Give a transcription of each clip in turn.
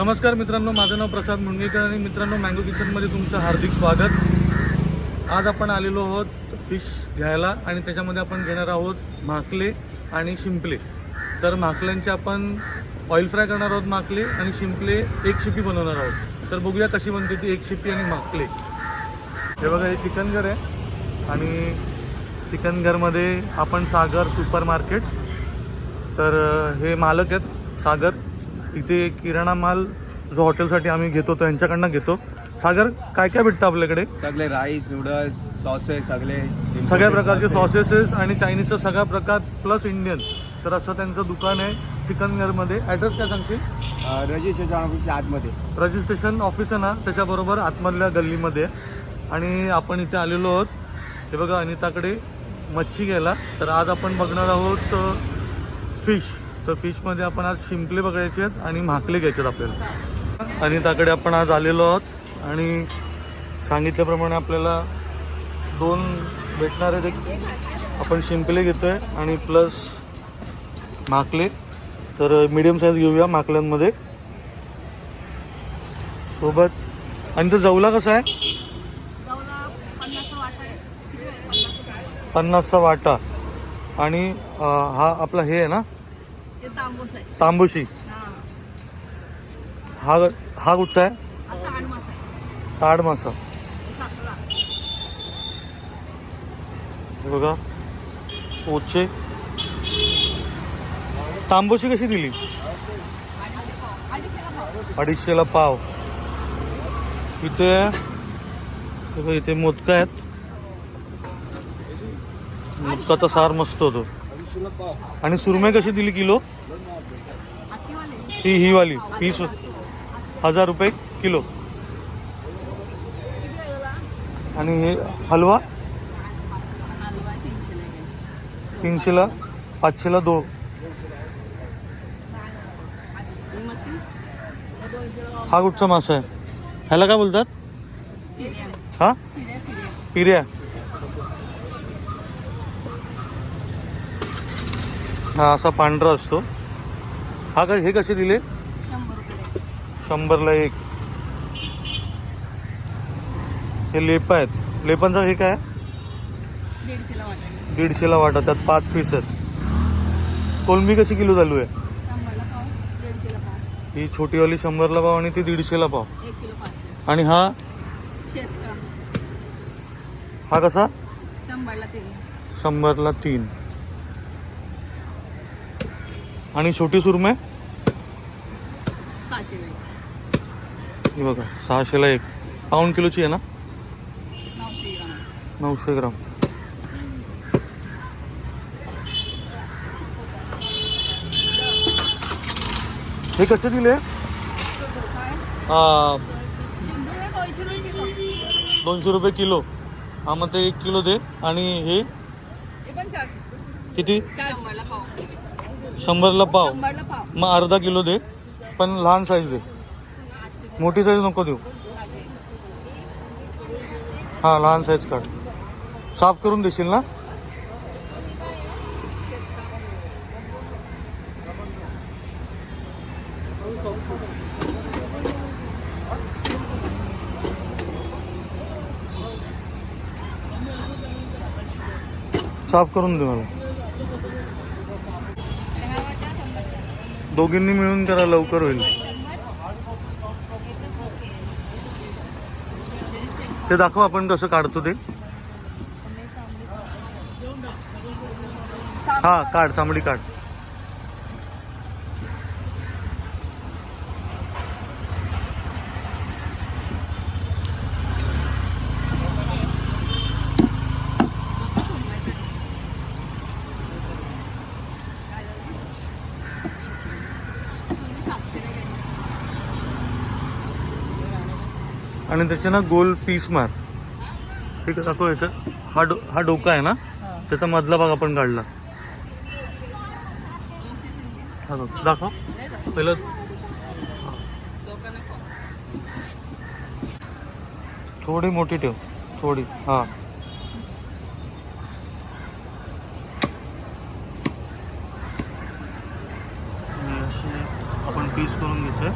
नमस्कार मित्रांनो माझं नाव प्रसाद मुंगेकर आणि मित्रांनो मँगो किचनमध्ये तुमचं हार्दिक स्वागत. आज आपण आलेलो आहोत फिश घ्यायला आणि त्याच्यामध्ये आपण घेणार आहोत माकले आणि शिंपले. तर माकल्यांचे आपण ऑइल फ्राय करणार आहोत माकले आणि शिंपले एक शिपी बनवणार आहोत. तर बघूया कशी बनते ती एक शिपी आणि माकले. हे बघा हे चिकन घर आहे. आणि चिकन घरमध्ये आपण सागर सुपर मार्केट. तर हे मालक आहेत सागर. इथे किराणा माल जो हॉटेलसाठी आम्ही घेतो तो यांच्याकडनं घेतो. सागर काय काय भेटतं आपल्याकडे? सगळे राईस नूडल्स सॉसेस सगळे सगळ्या प्रकारचे सॉसेसेस आणि चायनीजचा सगळा प्रकार प्लस इंडियन तर असं त्यांचं दुकान आहे चिकन घरमध्ये ॲड्रेस काय सांगशील? रजिस्ट्रेशन ऑफिसच्या आतमध्ये. रजिस्ट्रेशन ऑफिस आहे ना त्याच्याबरोबर आतमधल्या गल्लीमध्ये. आणि आपण इथे आलेलो आहोत. हे बघा अनिताकडे मच्छी घ्यायला. तर आज आपण बघणार आहोत फिश तर फिशमध्ये आपण आज शिंपले बघायचे आहेत आणि म्हाकले घ्यायचे आहेत आपल्याला. अनिताकडे आपण आज आलेलो आहोत आणि सांगितल्याप्रमाणे आपल्याला दोन भेटणार आहेत एक आपण शिंपले घेतो आहे आणि प्लस माकले तर मीडियम साईज घेऊया माकल्यांमध्ये सोबत आणि तो जवला कसा आहे? पन्नासचा वाटा आणि हा आपला हे आहे ना? तांबूशी? हा. हा हा कुठचा आहे? ताड मासा हे बघा. पोचे तांबूशी कशी दिली? अडीचशेला पाव. इथे इथे मोदका आहेत. मोदकाचा सार मस्त होतो. आणि सुरमई कशी दिली किलो? ही ही वाली ही सु हजार रुपये किलो. आणि हे हलवा? तीनशेला पाचशेला दो. हा कुठचा मासा आहे? ह्याला काय बोलतात? फिर्या हा? पिर्या फिर्या पिऱ्या हा असा पांढरा असतो. हा काय हे कसे दिले? शंभरला एक. हे लेप आहेत. लेपांचा हे काय? दीडशेला वाटा त्यात पाच पीस आहेत. कोलंबी कशी किलो चालू आहे? ही छोटीवाली शंभरला पाव आणि ती दीडशेला पाव. आणि हा? हा कसा? शंभरला तीन. आणि छोटी एक. ही बघा सहाशेला एक. पाऊण किलोची आहे ना? नऊशे ग्राम. हे कसे दिले? दोनशे रुपये किलो. हा मग ते एक किलो दे. आणि हे? किती? शंभरला पाव. शंभरला पाव. शंभरला पाव मग अर्धा किलो दे पण लहान साईज दे. मोठी साईज नको देऊ. हा लहान साईज काढ. साफ करून देशील ना? साफ करून दे मला. दोघींनी मिळून करा लवकर होईल. ते दाखव आपण कसं काढतो ते. हा काढ चांबडी काढ. आणि त्याचे ना गोल पीस मार. ठीक आहे दाखव याचं. हा डो हा डोका आहे ना? त्याचा मधला भाग आपण काढला. हा दाखव. पहिलं थोडी मोठी ठेव. थोडी हा. आपण पीस करून घेतोय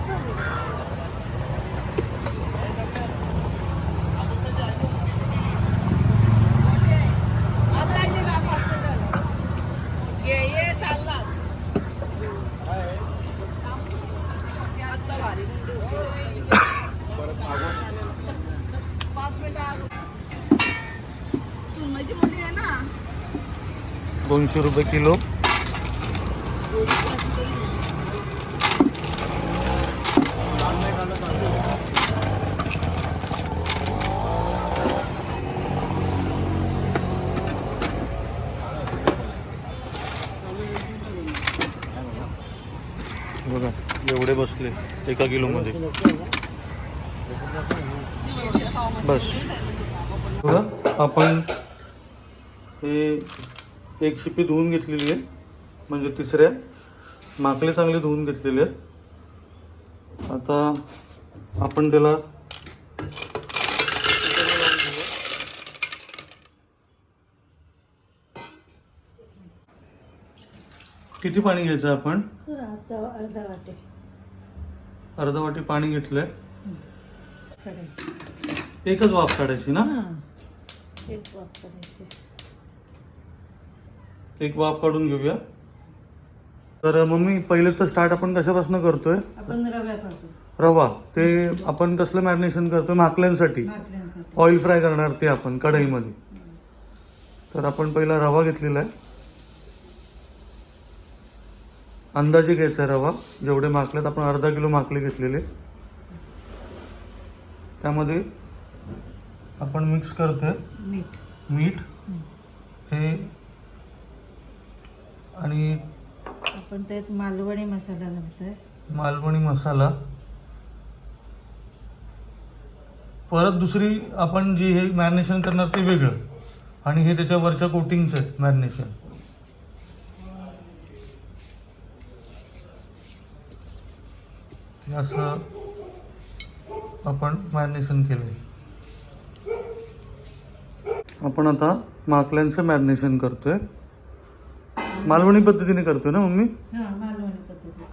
ये ये चाललास पाच मिनिटं चुरमची मोठी आहे ना दोनशे रुपये किलो. बघा एवढे बसले एका किलोमध्ये. बस. बघा आपण हे एक शिपी धुवून घेतलेली आहे. म्हणजे तिसऱ्या. माकले चांगले धुवून घेतलेले आहेत आता आपण त्याला किती पाणी घ्यायचं आपण? अर्धा वाटे. अर्धा वाटी पाणी घेतलंय. एकच वाफ काढायची ना? एक वाफ करायची एक वाफ काढून घेऊया. तर मम्मी पहिले तर स्टार्ट आपण कशापासून करतोय? आपण रव्यापासून. रवा. ते आपण कसलं मॅरिनेशन करतोय? माकल्यांसाठी ऑइल फ्राय करणार ते आपण कढईमध्ये. तर आपण पहिला रवा घेतलेला आहे. अंदाजे घ्यायचा आहे रवा. जेवढे माकलेत आपण अर्धा किलो माकले घेतलेले. त्यामध्ये आपण मिक्स करतोय. मीठ. मीठ. हे आणि आपण त्यात मालवणी मसाला घालतोय. मालवणी मसाला. परत दुसरी आपण जी हे मॅरिनेशन करणार ते वेगळं. आणि हे त्याच्या वरच्या कोटिंगचं आहे मॅरिनेशन. असं आपण मॅरिनेशन केलंय. आपण आता माकल्यांचं मॅरिनेशन करतोय. मालवणी पद्धतीने करतोय ना मम्मी? हां मालवणी पद्धती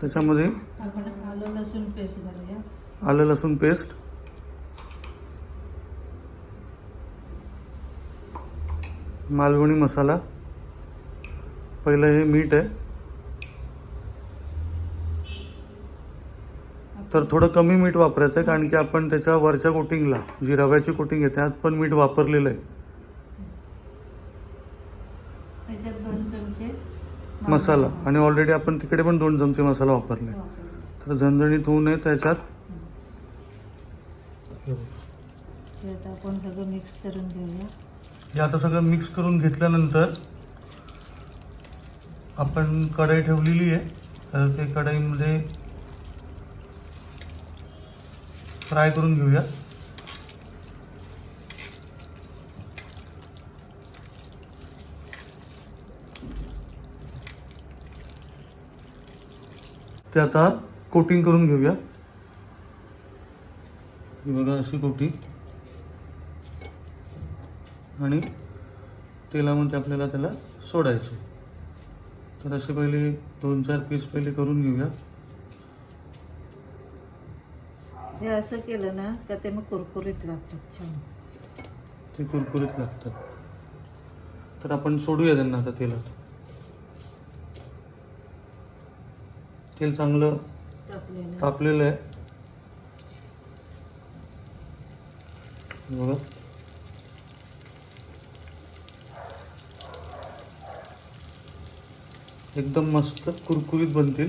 त्याच्यामध्ये आपण आलं लसूण पेस्ट घालूया. आलं लसूण पेस्ट. मालवणी मसाला. पहिलं हे मीठ आहे. तर थोडं कमी मीठ वापरायचं आहे कारण की आपण त्याच्या वरच्या कोटिंगला जी रव्याची कोटिंग आहे त्यात पण मीठ वापरलेलं आहे त्याच्यात दोन चमचे मसाला. आणि ऑलरेडी आपण तिकडे पण दोन चमचे मसाला वापरले. तर झणझणीत होऊ नये त्याच्यात. आपण सगळं मिक्स करून घेऊया. हे आता सगळं मिक्स करून घेतल्यानंतर आपण कढई ठेवलेली आहे. तर ते कढईमध्ये फ्राय करून घेऊया. ते आता कोटिंग करून घेऊया. ही बघा अशी कोटिंग आणि तेलामध्ये आपल्याला त्याला सोडायचं. तर असे पहिले दोन चार पीस पहिले करून घेऊया. हे असं केलं ना का ते मग कुरकुरीत लागतात छान. ते कुरकुरीत लागतात. तर आपण सोडूया त्यांना आता तेलात. तेल चांगलं तापलेलं. आहे. बघा. एकदम मस्त कुरकुरीत बनतील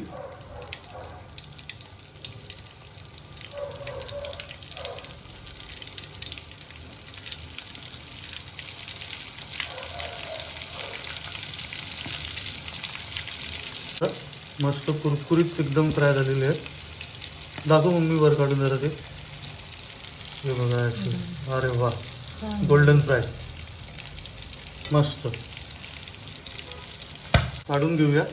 तर मस्त कुरकुरीत एकदम फ्राय झालेले आहेत. दाखव मम्मी वर काढून जरा ते. हे बघा अरे वा. गोल्डन फ्राय मस्त. काढून घेऊया.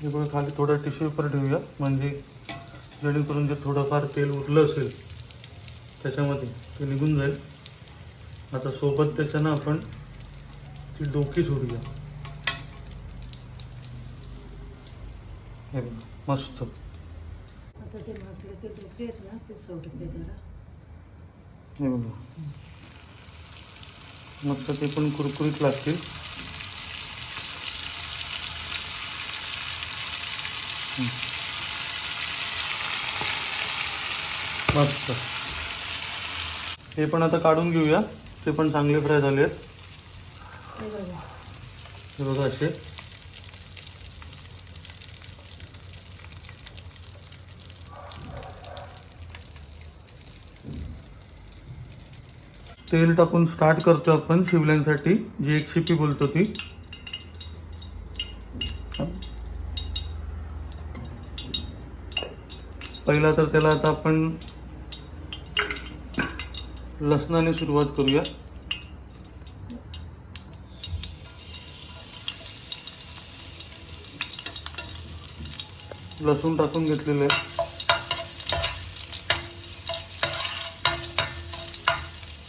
हे बघा खाली थोडं टिश्यू पेपर ठेवूया. म्हणजे जेणेकरून जे थोडंफार तेल उरलं असेल त्याच्यामध्ये ते निघून जाईल. आता सोबत त्याच्या ना आपण ती डोकी सोडूया. हे बघ, मस्त. आता ते भाकरीचे डोके आहेत ना ते सोडते जरा. हे बघा. मस्त ते पण कुरकुरीत लागतील. मस्त. हे पण आता काढून घेऊया. ते पण चांगले फ्राय झाले आहेत. हे बघा. असे. तेल टाकून स्टार्ट करतो आपण शिवल्यांसाठी जी एक शिपी बोलतो ती. पहिला तर त्याला आता आपण लसणाने सुरुवात करूया. लसूण टाकून घेतलेलं आहे.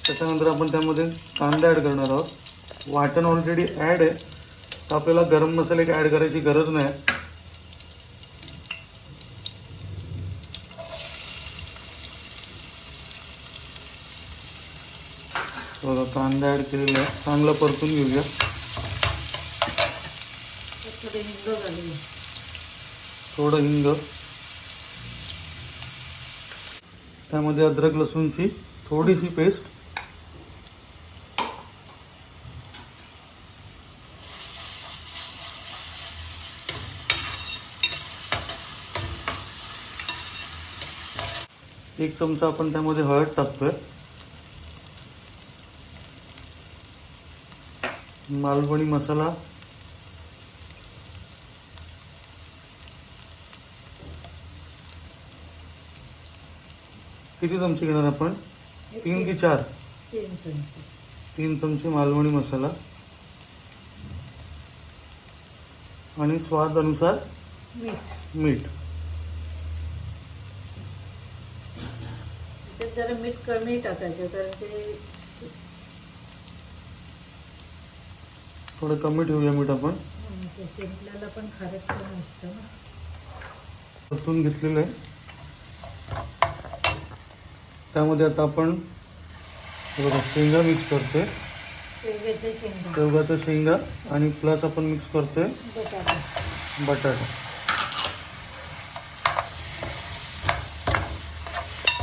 त्याच्यानंतर आपण त्यामध्ये कांदा ॲड करणार आहोत. वाटण ऑलरेडी ॲड आहे. तर आपल्याला गरम मसाले काही ॲड करायची गरज नाही बघा कांदा ॲड केलेला आहे. चांगला परतून घेऊया. थोडं हिंग त्यामध्ये अद्रक लसूणची थोडीशी पेस्ट एक चमचा आपण त्यामध्ये हळद टाकतोय. मालवणी मसाला. किती चमचे घेणार आपण? तीन की चार? तीन चमचे. तीन चमचे मालवणी मसाला. आणि स्वाद अनुसार मीठ. जरा मीठ कमी टाकायचं कारण ते थोडं कमी ठेवूया मीठ आपण. ते शिंपल्याला पण खारट पण असतं ना घेतलेलं आहे. त्यामध्ये आता आपण हे बघा शेंगा मिक्स करतोय. शेवग्याचे शेंगा शेवगाचं शेंगा आणि प्लस आपण मिक्स करतोय. बटाटा. बटाटा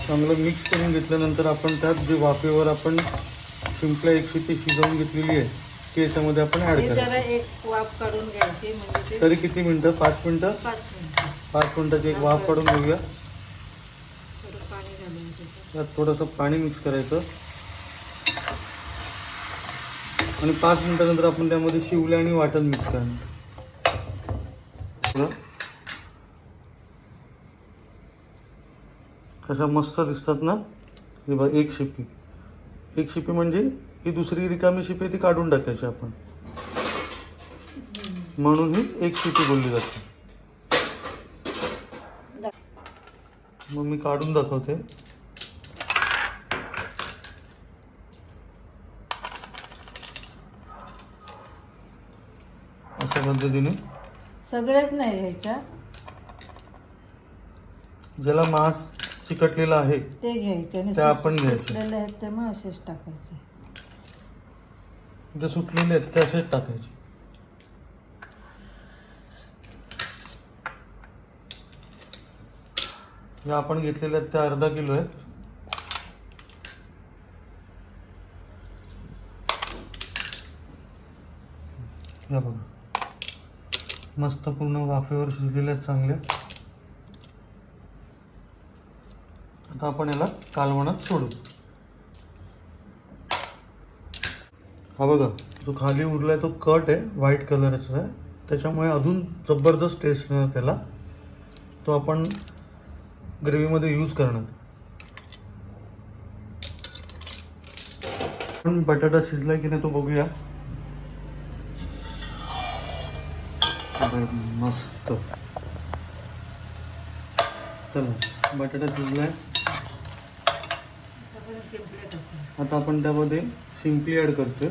चांगलं मिक्स करून घेतल्यानंतर आपण त्यात जे वाफेवर आपण शिंपल्या एकशे ती शिजवून घेतलेली आहे याच्यामध्ये आपण ॲड हे जरा करायचं. एक वाफ काढून घ्यायची म्हणजे ते तरी किती मिनटं? पाच मिनटं? पाच मिनिटं. पाच मिनटाची एक वाफ काढून घेऊया. थोडं पाणी घालून त्याच्यात त्यात थोडंसं पाणी मिक्स करायचं. आणि पाच मिनिटानंतर आपण त्यामध्ये शिवले आणि वाटण मिक्स करणार. बघा. कशा मस्त दिसतात ना? हे बघा एक शिपी. एक शिपी म्हणजे ही दुसरी रिकामी शिपी ती काढून टाकायची आपण. म्हणून ही एक शिपी बोलली जाते. मग मी काढून दाखवते. अशा पद्धतीने. सगळेच नाही घ्यायच्या. ज्याला मांस चिकटलेला आहे ते घ्यायचे आणि त्या आपण घ्यायचे. आहेत ते मग असेच टाकायचे. जे सुटलेले आहेत ते असेच टाकायचे. या आपण घेतलेल्या आहेत त्या अर्धा किलो आहेत. या बघा. मस्त पूर्ण वाफेवर शिजलेल्या आहेत चांगल्या. आता आपण याला कालवणात सोडू. हा बघा जो खाली उरलाय तो कट आहे व्हाईट कलरचा आहे. त्याच्यामुळे अजून जबरदस्त टेस्ट येणार त्याला. तो आपण ग्रेव्हीमध्ये यूज करणार. पण बटाटा शिजलाय की नाही तो बघूया. अरे, मस्त. चला बटाटा शिजलाय. आता आपण त्यामध्ये शिंपली ॲड करतोय.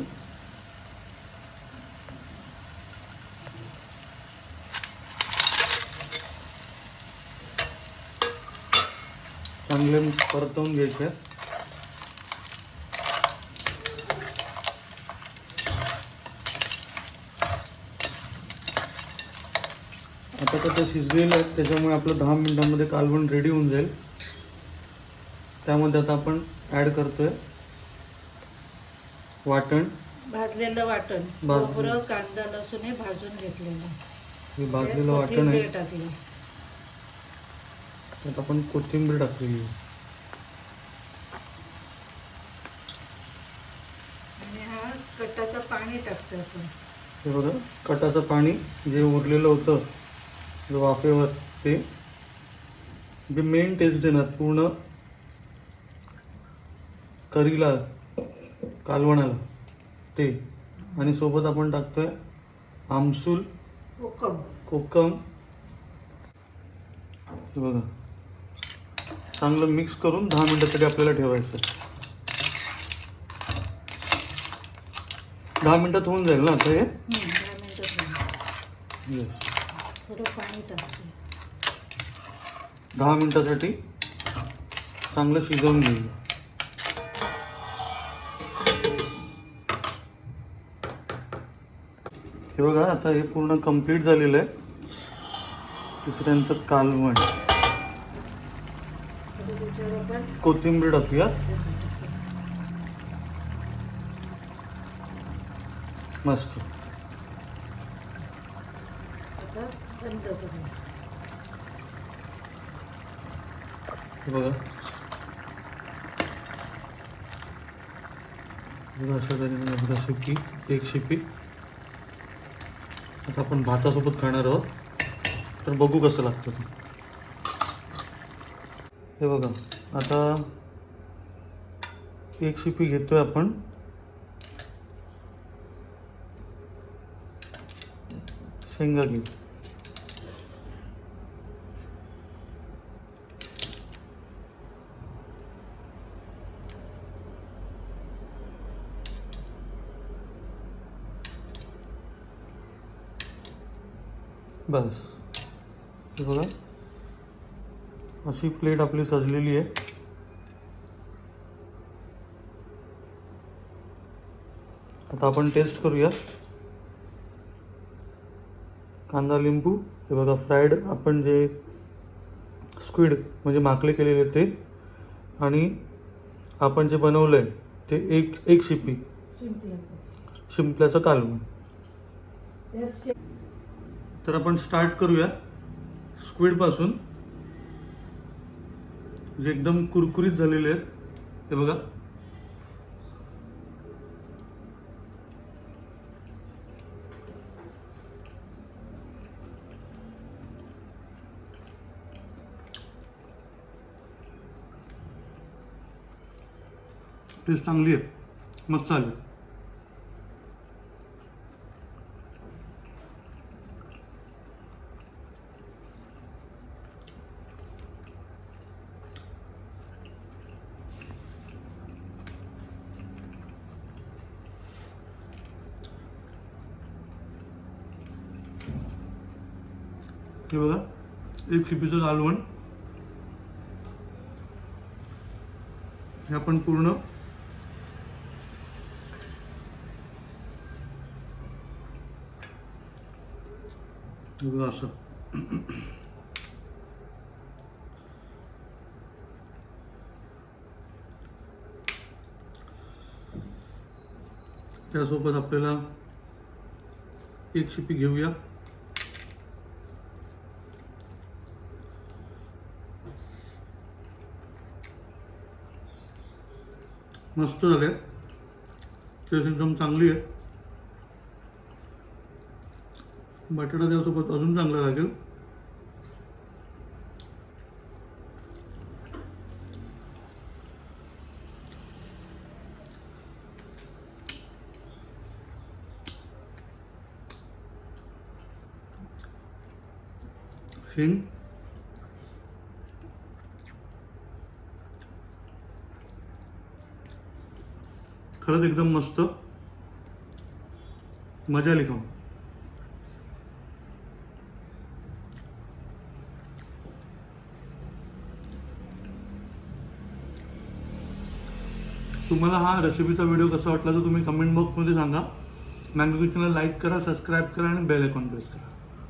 चांगले परतवून घ्यायचे. आता कसं शिजलेलं आहे त्याच्यामुळे आपलं दहा मिनिटांमध्ये कालवण रेडी होऊन जाईल. त्यामध्ये आता आपण ॲड करतोय. वाटण? भाजलेलं वाटण. भाजलेलं. खोबरं कांदा लसूण हे भाजून घेतलेलं. हे भाजलेलं वाटण आहे. कोथिंबीर टाकली. त्यात आपण कोथिंबीर टाकलेली आहे. आणि हा कटाचं पाणी टाकतो आपण. हे बघा कटाचं पाणी जे उरलेलं होतं जे वाफेवर ते जे मेन टेस्ट देणार पूर्ण करीला कालवणाला. ते. आणि सोबत आपण टाकतोय आमसूल कोकम. कोकम. बघा. चांगलं मिक्स करून दहा मिनिटासाठी आपल्याला ठेवायचं. दहा मिनिटात होऊन जाईल ना आता हे. येस दहा मिनिटासाठी चांगलं शिजवून घेऊया. हे बघा आता हे पूर्ण कंप्लीट झालेलं आहे. तिसऱ्यांचं कालवण कोथिंबीर टाकूया. मस्त. बघा. अशा तऱ्हेने एक शिपी आता आपण भातासोबत खाणार आहोत. तर बघू कसं लागतं ते. हे बघा आता एक शिपी घेतोय आपण. शेंगा घेऊ. बस. हे बघा. अशी प्लेट आपली सजलेली आहे. आता आपण टेस्ट करूया. कांदा लिंबू. हे बघा फ्राईड आपण जे स्क्विड म्हणजे माकले केलेले ते. आणि आपण जे बनवलं आहे ते एक एक शिपी. शिंपल्याचं. कालवण. तर आपण स्टार्ट करूया. स्क्विडपासून जे एकदम कुरकुरीत झालेले आहेत. हे बघा. टेस्ट चांगली आहे. मस्त आली. हे बघा. एक खिपीचं कालवण हे आपण पूर्ण बघा असं. त्यासोबत आपल्याला एक शिपी घेऊया. मस्त झाले. टेस्ट एकदम चांगली आहे. बटाटा त्यासोबत अजून चांगला लागेल. हिंग. खरंच एकदम मस्त. मजा आली खाऊन. तुम्हाला हा रेसिपीचा व्हिडिओ कसा वाटला तर तुम्ही कमेंट बॉक्समध्ये सांगा. मॅंगो किचनला लाईक करा सबस्क्राईब करा आणि बेल आयकॉन प्रेस करा.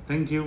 Thank you